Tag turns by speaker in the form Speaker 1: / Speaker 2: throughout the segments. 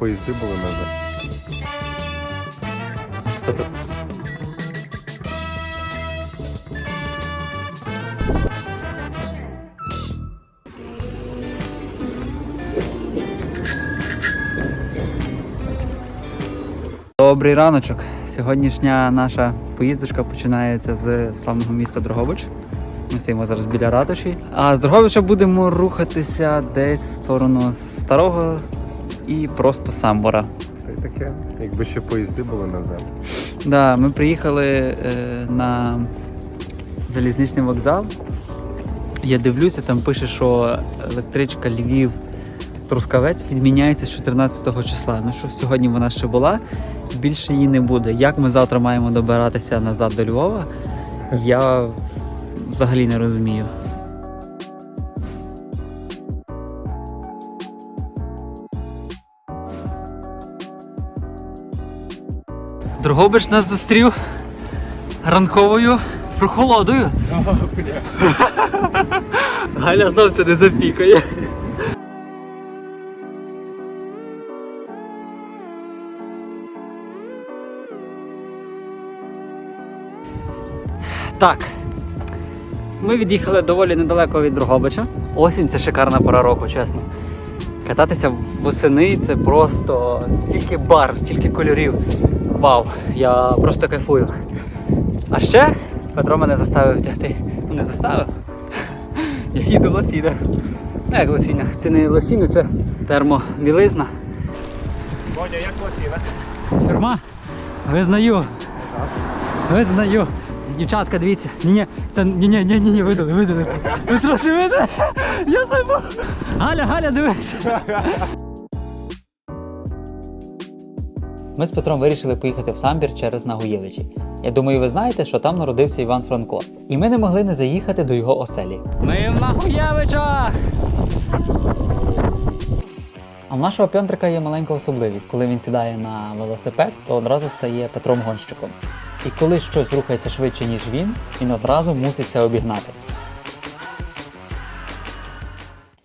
Speaker 1: Поїзди були назад.
Speaker 2: Добрий раночок. Сьогоднішня наша поїздочка починається з славного місця Дрогобич. Ми стоїмо зараз біля ратуші. А з Дрогобича будемо рухатися десь в сторону старого і просто Самбора.
Speaker 1: Це таке. Якби ще поїзди були назад.
Speaker 2: Да, ми приїхали е, на залізничний вокзал. Я дивлюся, там пише, що електричка Львів Трускавець відміняється з 14 числа. Ну що сьогодні вона ще була, більше її не буде. Як ми завтра маємо добиратися назад до Львова, я взагалі не розумію. Дрогобич нас зустрів ранковою прохолодою. Галя знов це не запікає. Так. Ми від'їхали доволі недалеко від Дрогобича. Осінь це шикарна пора року, чесно. Кататися восени це просто стільки бар, стільки кольорів. Вау, я просто кайфую. А ще Петро мене заставив вдягти. Ну не заставив. Я їду в лосінах. Ну як лосінах? Це не лосіни, це термобілизна.
Speaker 1: Бодя, як лосіна?
Speaker 2: Фірма? Визнаю. Визнаю. Дівчатка, дивіться. Ні, ні, це ні, ні, ні, ні, ні, видали, видали. Ви трохи видали? Я забув. Галя, Галя, дивись. Ми з Петром вирішили поїхати в Самбір через Нагуєвичі. Я думаю, ви знаєте, що там народився Іван Франко. І ми не могли не заїхати до його оселі. Ми в Нагуєвичах! А в нашого Пьонтрика є маленька особливість. Коли він сідає на велосипед, то одразу стає Петром гонщиком. І коли щось рухається швидше, ніж він, він одразу мусить це обігнати.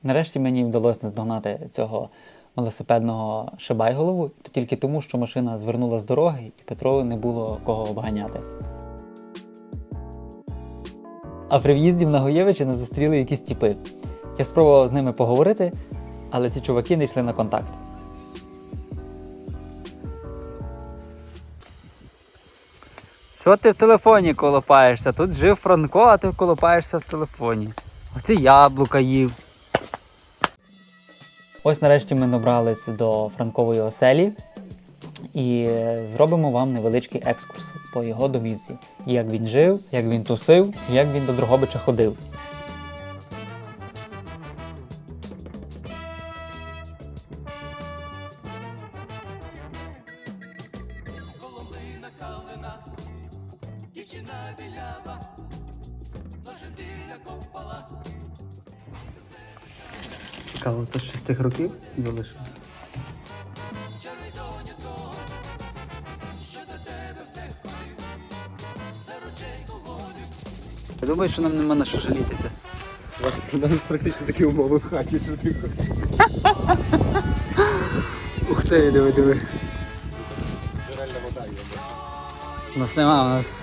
Speaker 2: Нарешті мені вдалося наздогнати цього велосипедного шибайголову, то тільки тому, що машина звернула з дороги, і Петрові не було кого обганяти. А при в'їзді в Нагоєвичі нас зустріли якісь тіпи. Я спробував з ними поговорити, але ці чуваки не йшли на контакт. Що ти в телефоні колопаєшся? Тут жив Франко, а ти колопаєшся в телефоні. Оце яблука їв. Ось нарешті ми добрались до Франкової оселі і зробимо вам невеличкий екскурс по його домівці. Як він жив, як він тусив, як він до Дрогобича ходив. Цікаво, то з тих років залишилось. Я думаю, що нам нема на що жалітися.
Speaker 1: У нас практично такі умови в хаті, що ти
Speaker 2: Ух ти, диви, диви.
Speaker 1: Джерельна вода є.
Speaker 2: У нас нема, у нас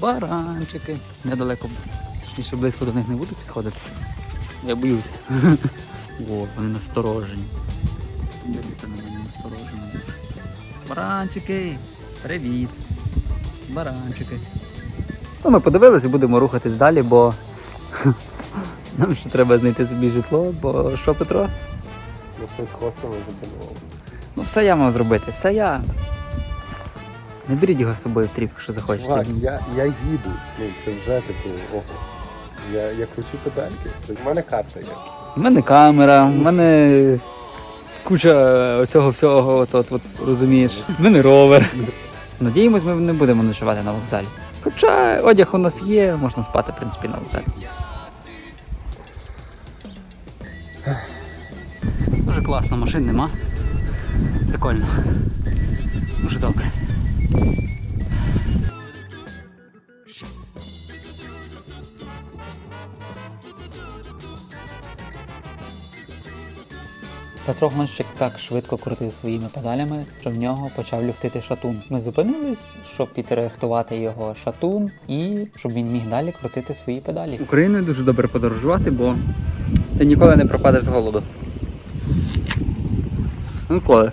Speaker 2: Баранчики. Недалеко. Точніше близько до них не буду підходити. Я боюся. О, вони насторожені. Дивіться на мене насторожені. Баранчики! Привіт! Баранчики. Ну, ми подивилися і будемо рухатись далі, бо нам ще треба знайти собі житло, бо що, Петро?
Speaker 1: Ну, хтось хостами забронював.
Speaker 2: Ну все я мав зробити, все я. Не беріть його з собою в тріп, якщо захочете.
Speaker 1: Чувак, я, я їду. Ну, це вже типу, ого. Я, я кручу педальки. В мене карта є.
Speaker 2: У мене камера, в мене куча оцього всього, от, от, от, розумієш. В мене ровер. Надіємось, ми не будемо ночувати на вокзалі. Хоча одяг у нас є, можна спати, в принципі, на вокзалі. Дуже класно, машин нема. Прикольно. Дуже добре. Петро Гонщик так швидко крутив своїми педалями, що в нього почав люфтити шатун. Ми зупинились, щоб підрихтувати його шатун і щоб він міг далі крутити свої педалі. Україною дуже добре подорожувати, бо ти ніколи не пропадеш з голоду. Ніколи.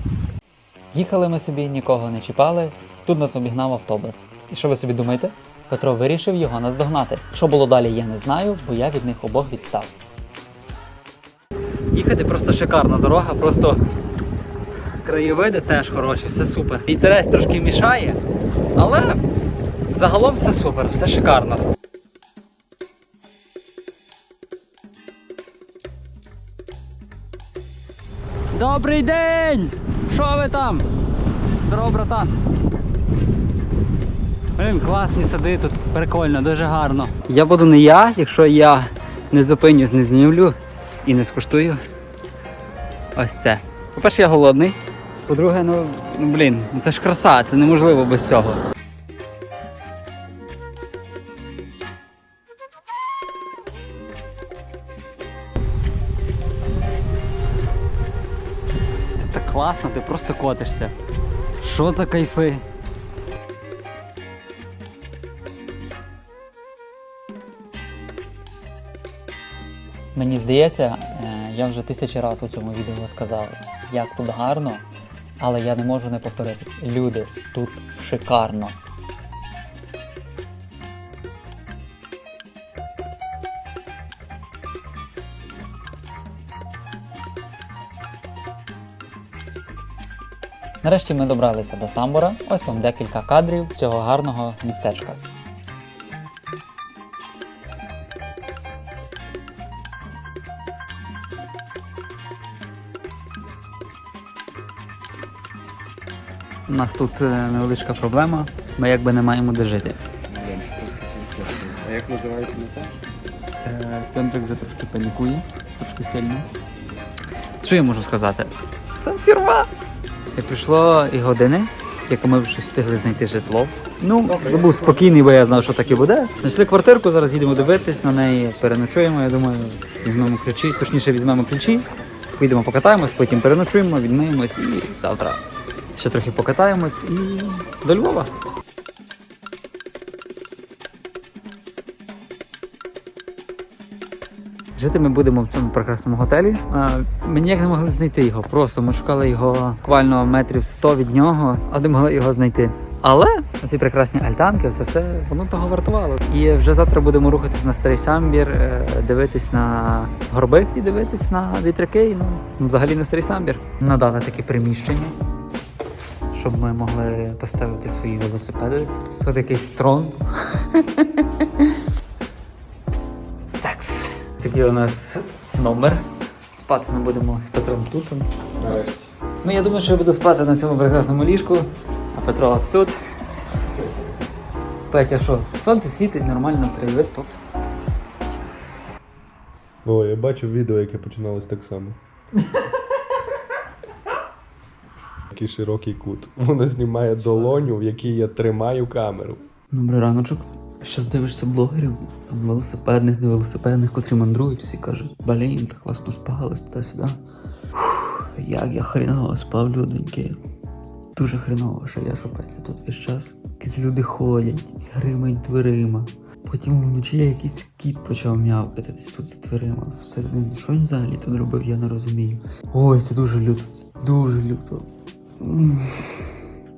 Speaker 2: Їхали ми собі, нікого не чіпали. Тут нас обігнав автобус. І що ви собі думаєте? Петро вирішив його наздогнати. Що було далі, я не знаю, бо я від них обох відстав. Їхати просто шикарна дорога, просто краєвиди теж хороші, все супер. Вітерець трошки мішає, але загалом все супер, все шикарно. Добрий день! Що ви там? Здорово, братан. Блін, класні сади тут, прикольно, дуже гарно. Я буду не я, якщо я не зупинюсь, не знімлю і не скуштую. Ось це. По-перше, я голодний. По-друге, ну, ну блін, ну це ж краса, це неможливо без цього. Це так класно, ти просто котишся. Що за кайфи? Мені здається, е, я вже тисячі разів у цьому відео сказав, як тут гарно, але я не можу не повторитись. Люди, тут шикарно. Нарешті ми добралися до Самбора. Ось вам декілька кадрів цього гарного містечка. У нас тут е, невеличка проблема. Ми якби не маємо де жити.
Speaker 1: А як називається мета?
Speaker 2: Пендрик вже трошки панікує, трошки сильно. Що я можу сказати? Це фірма! І прийшло і години, яку ми вже встигли знайти житло. Ну, я був спокійний, бо я знав, що так і буде. Знайшли квартирку, зараз їдемо дивитись на неї, переночуємо. Я думаю, візьмемо ключі, точніше візьмемо ключі, поїдемо покатаємось, потім переночуємо, відмиємось і завтра ще трохи покатаємось і до Львова. Жити ми будемо в цьому прекрасному готелі. А, ми ніяк не могли знайти його. Просто ми шукали його буквально метрів 100 від нього, а не могли його знайти. Але ці прекрасні альтанки, все все воно того вартувало. І вже завтра будемо рухатись на старий самбір, е, дивитись на горби і дивитись на вітряки. Ну взагалі на старий самбір. Надали таке приміщення, щоб ми могли поставити свої велосипеди. Тут якийсь трон. Секс. Такий у нас номер. Спати ми будемо з Петром тут.
Speaker 1: Нарешті.
Speaker 2: Ну я думаю, що я буду спати на цьому прекрасному ліжку, а Петро ось тут. Петя, що? Сонце світить, нормально, привіт, топ.
Speaker 1: О, я бачив відео, яке починалось так само. Такий широкий кут. Воно знімає долоню, в якій я тримаю камеру.
Speaker 2: Добрий раночок. Щас дивишся блогерів, там велосипедних, не велосипедних, котрі мандрують, усі кажуть, блін, так класно спалось, туди-сюди. Як я хреново спав, люденьки. Дуже хреново, що я що Петя тут весь час. Якісь люди ходять, гримають дверима. Потім вночі якийсь кіт почав м'явкати десь тут за дверима. Всередині. Що він взагалі тут робив, я не розумію. Ой, це дуже люто, дуже люто. Ну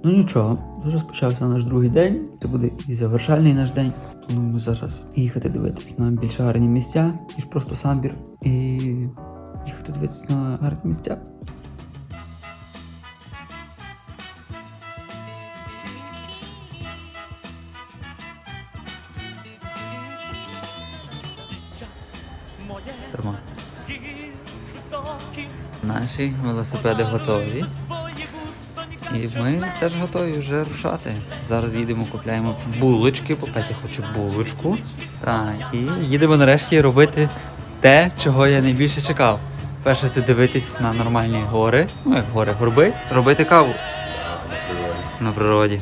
Speaker 2: нічого, розпочався наш другий день. Це буде і завершальний наш день. Плануємо зараз їхати дивитися на більш гарні місця, ніж просто самбір. І їхати дивитися на гарні місця. Наші велосипеди готові. І ми теж готові вже рушати. Зараз їдемо, купляємо булочки, попети хоче булочку. Та, і їдемо нарешті робити те, чого я найбільше чекав. Перше це дивитись на нормальні гори, ну як гори, горби, робити каву на природі.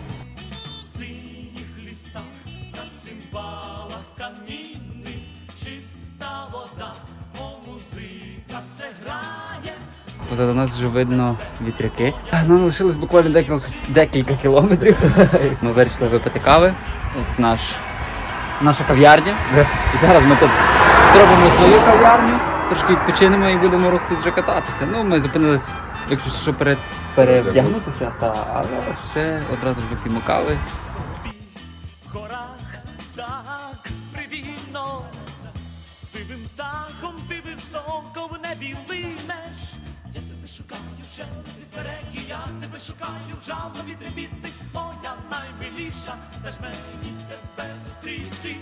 Speaker 2: Позаду нас вже видно вітряки. Нам лишилось буквально декілька, декілька кілометрів. Ми вирішили випити кави. Ось наш, наша кав'ярня. І зараз ми тут зробимо свою кав'ярню, трошки відпочинемо і будемо рухатись вже кататися. Ну, ми зупинились виключно, щоб пере, перевдягнутися, та, але ще одразу ж вип'ємо кави.
Speaker 3: Шукаю в жалобі трепіти, моя наймиліша, де мені тебе зустріти.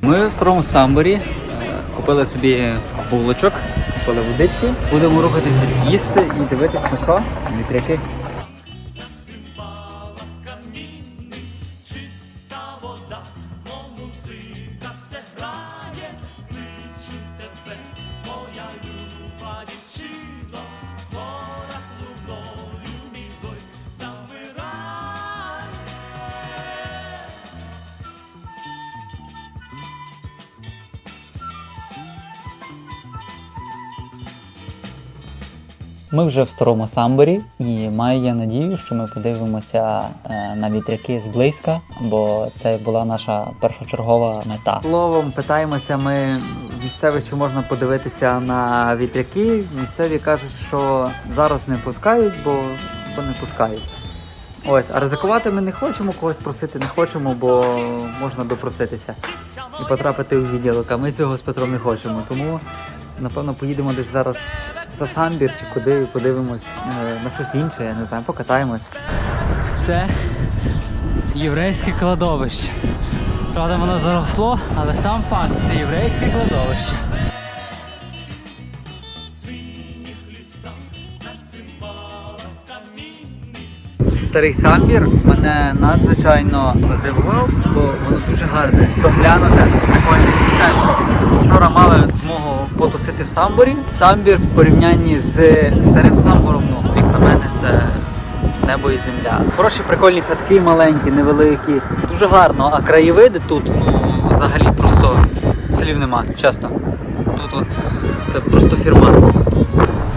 Speaker 2: Ми в старому самборі е, купили собі булочок, купили водички. Будемо рухатись десь їсти і дивитись на що? Вітряки. Ми вже в старому самборі, і маю я надію, що ми подивимося е, на вітряки зблизька, бо це була наша першочергова мета. Словом, питаємося ми місцевих, чи можна подивитися на вітряки. Місцеві кажуть, що зараз не пускають, бо, не пускають. Ось, а ризикувати ми не хочемо, когось просити не хочемо, бо можна допроситися і потрапити у відділок. А ми цього з Петром не хочемо. Тому напевно поїдемо десь зараз за самбір чи куди, подивимось е, на щось інше, я не знаю, покатаємось. Це єврейське кладовище. Правда, воно заросло, але сам факт це єврейське кладовище. Старий самбір мене надзвичайно здивував, бо воно дуже гарне, доглянуте, прикольне містечко. В самборі. Самбір в порівнянні з старим самбором, ну, як на мене, це небо і земля. Хороші прикольні хатки маленькі, невеликі. Дуже гарно, а краєвиди тут ну, взагалі просто слів нема, чесно. Тут от це просто фірма.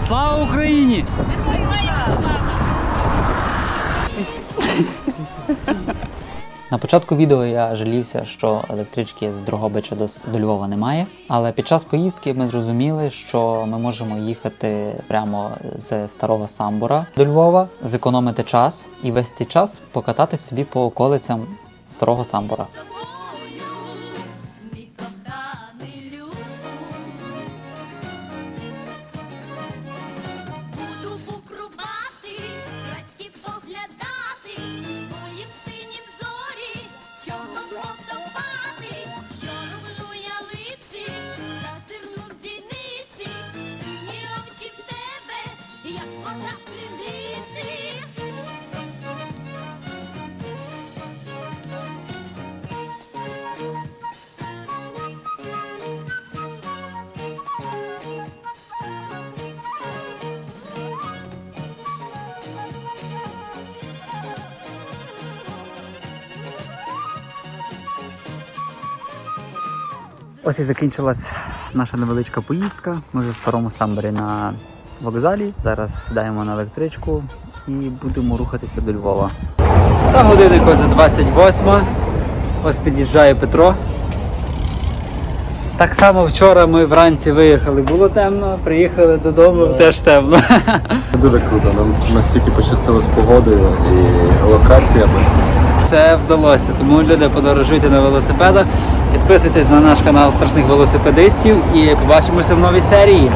Speaker 2: Слава Україні! Початку відео я жалівся, що електрички з Дрогобича до, до Львова немає. Але під час поїздки ми зрозуміли, що ми можемо їхати прямо з старого самбура до Львова, зекономити час і весь цей час покатати собі по околицям старого самбура. Ось і закінчилась наша невеличка поїздка. Ми вже в старому самборі на вокзалі. Зараз сідаємо на електричку і будемо рухатися до Львова. Та годинник ось за 28. Ось під'їжджає Петро. Так само вчора ми вранці виїхали, було темно, приїхали додому, теж темно.
Speaker 1: Дуже круто. Нам настільки пощастило з погодою і локаціями.
Speaker 2: Це вдалося. Тому люди подорожуйте на велосипедах. Підписуйтесь на наш канал страшних велосипедистів і побачимося в новій серії.